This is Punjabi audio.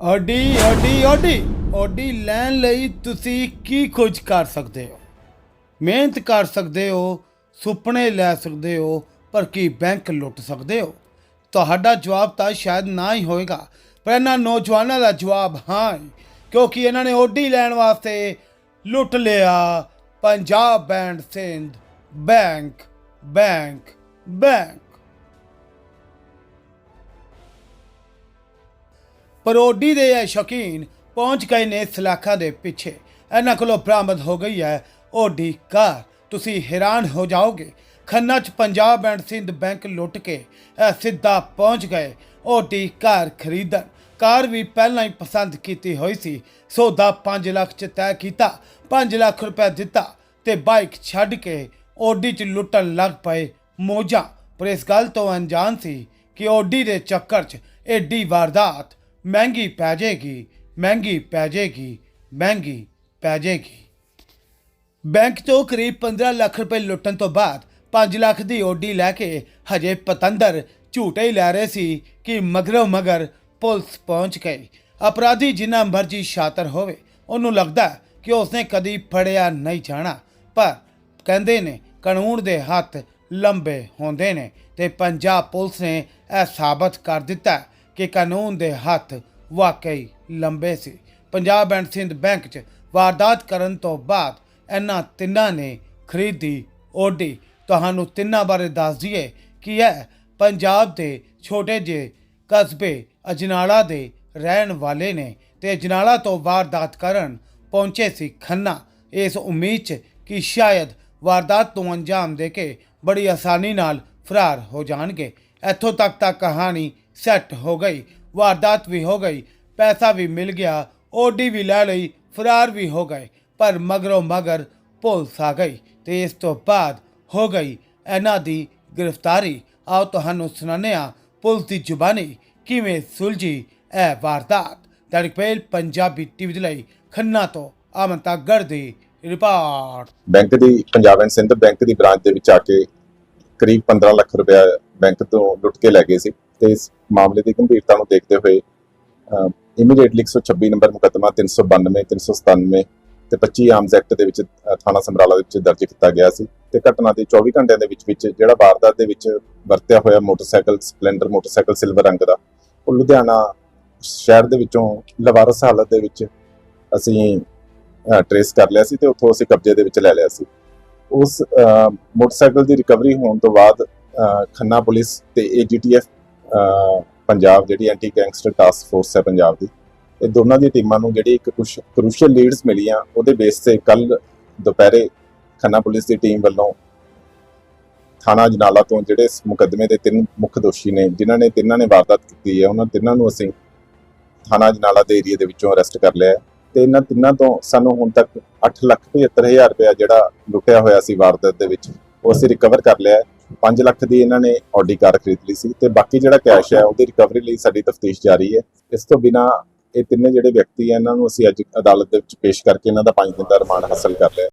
Audi Audi Audi. ਆਡੀ ਲੈਣ ਲਈ ਤੁਸੀਂ ਕੀ ਕੁਝ ਕਰ ਸਕਦੇ ਹੋ? ਮਿਹਨਤ ਕਰ ਸਕਦੇ ਹੋ, ਸੁਪਨੇ ਲੈ ਸਕਦੇ ਹੋ, ਪਰ ਕੀ ਬੈਂਕ ਲੁੱਟ ਸਕਦੇ ਹੋ? ਤੁਹਾਡਾ ਜਵਾਬ ਤਾਂ ਸ਼ਾਇਦ ਨਾ ਹੀ ਹੋਏਗਾ, ਪਰ ਇਹਨਾਂ ਨੌਜਵਾਨਾਂ ਦਾ ਜਵਾਬ ਹਾਂ ਹੈ, ਕਿਉਂਕਿ ਇਹਨਾਂ ਨੇ ਓਡੀ ਲੈਣ ਵਾਸਤੇ ਲੁੱਟ ਲਿਆ। Punjab and Sind bank bank bank. ਪਰ ਓਡੀ ਦੇ ਇਹ ਸ਼ੌਕੀਨ ਪਹੁੰਚ ਗਏ ਨੇ ਸਲਾਖਾਂ ਦੇ ਪਿੱਛੇ। ਇਹਨਾਂ ਕੋਲੋਂ ਬਰਾਮਦ ਹੋ ਗਈ ਹੈ ਓਡੀ ਕਾਰ। ਤੁਸੀਂ ਹੈਰਾਨ ਹੋ ਜਾਓਗੇ, ਖੰਨਾ ਚ ਪੰਜਾਬ ਐਂਡ ਸਿੰਧ ਬੈਂਕ ਲੁੱਟ ਕੇ ਇਹ ਸਿੱਧਾ ਪਹੁੰਚ ਗਏ ਓਡੀ ਕਾਰ ਖਰੀਦਣ। ਕਾਰ ਵੀ ਪਹਿਲਾਂ ਹੀ ਪਸੰਦ ਕੀਤੀ ਹੋਈ ਸੀ। ਸੌਦਾ 5 ਲੱਖ ਚ ਤੈਅ ਕੀਤਾ 5 ਲੱਖ ਰੁਪਏ ਦਿੱਤਾ ਤੇ ਬਾਈਕ ਛੱਡ ਕੇ ਓਡੀ ਚ ਲੁੱਟਣ ਲੱਗ ਪਏ ਮੋਜਾਂ। ਪਰ ਇਸ ਗੱਲ ਤੋਂ ਅਣਜਾਣ ਸੀ ਕਿ ਓਡੀ ਦੇ ਚੱਕਰ ਚ ਏਡੀ ਵਾਰਦਾਤ ਮਹਿੰਗੀ ਪੈ ਜਾਏਗੀ, ਮਹਿੰਗੀ ਪੈ ਜਾਏਗੀ, ਮਹਿੰਗੀ ਪੈ ਜਾਏਗੀ। ਬੈਂਕ ਤੋਂ ਕਰੀਬ 15 ਲੱਖ ਰੁਪਏ ਲੁੱਟਣ ਤੋਂ ਬਾਅਦ 5 ਲੱਖ ਦੀ ਓਡੀ ਲੈ ਕੇ ਹਜੇ ਪਤੰਦਰ ਝੂਟੇ ਹੀ ਲੈ ਰਹੇ ਸੀ ਕਿ ਮਗਰੋਂ ਮਗਰ ਪੁਲਿਸ ਪਹੁੰਚ ਗਈ। ਅਪਰਾਧੀ ਜਿੰਨਾ ਮਰਜ਼ੀ ਸ਼ਾਤਰ ਹੋਵੇ, ਉਹਨੂੰ ਲੱਗਦਾ ਕਿ ਉਸਨੇ ਕਦੀ ਫੜਿਆ ਨਹੀਂ ਜਾਣਾ, ਪਰ ਕਹਿੰਦੇ ਨੇ ਕਾਨੂੰਨ ਦੇ ਹੱਥ ਲੰਬੇ ਹੁੰਦੇ ਨੇ ਤੇ ਪੰਜਾਬ ਪੁਲਿਸ ਨੇ ਇਹ ਸਾਬਤ ਕਰ ਦਿੱਤਾ ਕਿ ਕਾਨੂੰਨ ਦੇ ਹੱਥ ਵਾਕਈ ਲੰਬੇ ਸੀ। ਪੰਜਾਬ ਐਂਡ ਸਿੰਧ ਬੈਂਕ 'ਚ ਵਾਰਦਾਤ ਕਰਨ ਤੋਂ ਬਾਅਦ ਇਹਨਾਂ ਤਿੰਨਾਂ ਨੇ ਖਰੀਦੀ ਓਡੀ। ਤੁਹਾਨੂੰ ਤਿੰਨਾਂ ਬਾਰੇ ਦੱਸ ਦਈਏ ਕਿ ਇਹ ਪੰਜਾਬ ਦੇ ਛੋਟੇ ਜਿਹੇ ਕਸਬੇ ਅਜਨਾਲਾ ਦੇ ਰਹਿਣ ਵਾਲੇ ਨੇ ਤੇ ਅਜਨਾਲਾ ਤੋਂ ਵਾਰਦਾਤ ਕਰਨ ਪਹੁੰਚੇ ਸੀ ਖੰਨਾ। ਇਸ ਉਮੀਦ 'ਚ ਕਿ ਸ਼ਾਇਦ ਵਾਰਦਾਤ ਤੋਂ ਅੰਜਾਮ ਦੇ ਕੇ ਬੜੀ ਆਸਾਨੀ ਨਾਲ ਫਰਾਰ ਹੋ ਜਾਣਗੇ। ਇੱਥੋਂ ਤੱਕ ਤਾਂ ਕਹਾਣੀ ਸੈੱਟ ਹੋ ਗਈ, ਵਾਰਦਾਤ ਵੀ ਹੋ ਗਈ, ਪੈਸਾ ਵੀ ਮਿਲ ਗਿਆ, ਓਡੀ ਵੀ ਲੈ ਲਈ, ਫਰਾਰ ਵੀ ਹੋ ਗਏ, ਪਰ ਮਗਰੋਂ ਮਗਰ ਪੁਲਿਸ ਆ ਗਈ ਤੇ ਇਸ ਤੋਂ ਬਾਅਦ ਹੋ ਗਈ ਇਹਨਾਂ ਦੀ ਗ੍ਰਿਫਤਾਰੀ। ਆਓ ਤੁਹਾਨੂੰ ਸੁਣਾਉਂਦੇ ਹਾਂ ਪੁਲਿਸ ਦੀ ਜ਼ੁਬਾਨੀ ਕਿਵੇਂ ਸੁਲਝੀ ਇਹ ਵਾਰਦਾਤ। ਦੜਪੇਲ ਪੰਜਾਬੀ ਟੀਵੀ ਦੇ ਲਈ ਖੰਨਾ ਤੋਂ ਅਮਨ ਤਾਗੜ ਦੀ ਰਿਪੋਰਟ। ਬੈਂਕ ਦੀ, ਪੰਜਾਬ ਐਂਡ ਸਿੰਧ ਬੈਂਕ ਦੀ ਬ੍ਰਾਂਚ ਦੇ ਵਿੱਚ ਆ ਕੇ ਕਰੀਬ 15 ਲੱਖ ਰੁਪਇਆ ਬੈਂਕ ਤੋਂ ਲੁੱਟ ਕੇ ਲੈ ਗਏ ਸੀ ਤੇ ਇਸ ਮਾਮਲੇ ਦੀ ਗੰਭੀਰਤਾ ਨੂੰ ਦੇਖਦੇ ਹੋਏ ਇਮੀਡੀਏਟਲੀ 126 ਨੰਬਰ ਮੁਕੱਦਮਾ 392 397 ਤੇ 25 ਆਰਮਸ ਐਕਟ ਦੇ ਵਿੱਚ ਥਾਣਾ ਸਮਰਾਲਾ ਦੇ ਵਿੱਚ ਦਰਜ ਕੀਤਾ ਗਿਆ ਸੀ ਤੇ ਘਟਨਾ ਦੇ 24 ਘੰਟਿਆਂ ਦੇ ਵਿੱਚ ਵਿੱਚ ਜਿਹੜਾ ਵਾਰਦਾਤ ਦੇ ਵਿੱਚ ਵਰਤਿਆ ਹੋਇਆ ਮੋਟਰਸਾਈਕਲ ਸਪਲੈਂਡਰ ਮੋਟਰਸਾਈਕਲ ਸਿਲਵਰ ਰੰਗ ਦਾ, ਉਹ ਲੁਧਿਆਣਾ ਸ਼ਹਿਰ ਦੇ ਵਿੱਚੋਂ ਲਵਾਰਸ ਹਾਲਤ ਦੇ ਵਿੱਚ ਅਸੀਂ ਟਰੇਸ ਕਰ ਲਿਆ ਸੀ ਤੇ ਉੱਥੋਂ ਅਸੀਂ ਕਬਜ਼ੇ ਦੇ ਵਿੱਚ ਲੈ ਲਿਆ ਸੀ। ਉਸ ਮੋਟਰਸਾਈਕਲ ਦੀ ਰਿਕਵਰੀ ਹੋਣ ਤੋਂ ਬਾਅਦ ਖੰਨਾ ਪੁਲਿਸ ਤੇ ਏਜੀਟੀਐਫ ਪੰਜਾਬ ਜਿਹੜੀ ਐਂਟੀ ਗੈਂਗਸਟਰ ਟਾਸਕ ਫੋਰਸ ਹੈ ਪੰਜਾਬ ਦੀ, ਇਹ ਦੋਨਾਂ ਦੀ ਟੀਮਾਂ ਨੂੰ ਜਿਹੜੀ ਇੱਕ ਕੁਝ ਕ੍ਰੂਸ਼ੀਅਲ ਲੀਡਸ ਮਿਲੀਆਂ, ਉਹਦੇ ਬੇਸ ਤੇ ਕੱਲ ਦੁਪਹਿਰੇ ਖੰਨਾ ਪੁਲਿਸ ਦੀ ਟੀਮ ਵੱਲੋਂ ਥਾਣਾ ਜਨਾਲਾ ਤੋਂ ਜਿਹੜੇ ਇਸ ਮੁਕੱਦਮੇ ਦੇ ਤਿੰਨ ਮੁੱਖ ਦੋਸ਼ੀ ਨੇ, ਜਿਨ੍ਹਾਂ ਨੇ ਤਿੰਨਾਂ ਨੇ ਵਾਰਦਾਤ ਕੀਤੀ ਹੈ, ਉਹਨਾਂ ਤਿੰਨਾਂ ਨੂੰ ਅਸੀਂ ਥਾਣਾ ਜਨਾਲਾ ਦੇ ਏਰੀਆ ਦੇ ਵਿੱਚੋਂ ਅਰੈਸਟ ਕਰ ਲਿਆ ਹੈ। ਤੇ ਇਹਨਾਂ ਤਿੰਨਾਂ ਤੋਂ ਸਾਨੂੰ ਹੁਣ ਤੱਕ 875000 ਰੁਪਇਆ ਜਿਹੜਾ ਲੁੱਟਿਆ ਹੋਇਆ ਸੀ ਵਾਰਦਾਤ ਦੇ ਵਿੱਚ, ਉਹ ਅਸੀਂ ਰਿਕਵਰ ਕਰ ਲਿਆ ਹੈ। 5 ਲੱਖ ਦੀ ਇਹਨਾਂ ਨੇ ਆਡੀ ਕਾਰ ਖਰੀਦ ਲਈ ਸੀ ਤੇ ਬਾਕੀ ਜਿਹੜਾ ਕੈਸ਼ ਹੈ, ਉਹਦੀ ਰਿਕਵਰੀ ਲਈ ਸਾਡੀ ਤਫਤੀਸ਼ ਜਾਰੀ ਹੈ। ਇਸ ਤੋਂ ਬਿਨਾ ਇਹ ਤਿੰਨੇ ਜਿਹੜੇ ਵਿਅਕਤੀ ਆ ਇਹਨਾਂ ਨੂੰ ਅਸੀਂ ਅੱਜ ਅਦਾਲਤ ਦੇ ਵਿੱਚ ਪੇਸ਼ ਕਰਕੇ ਇਹਨਾਂ ਦਾ 5 ਦਿਨ ਦਾ ਰਿਮਾਂਡ ਹਾਸਲ ਕਰ ਲਿਆ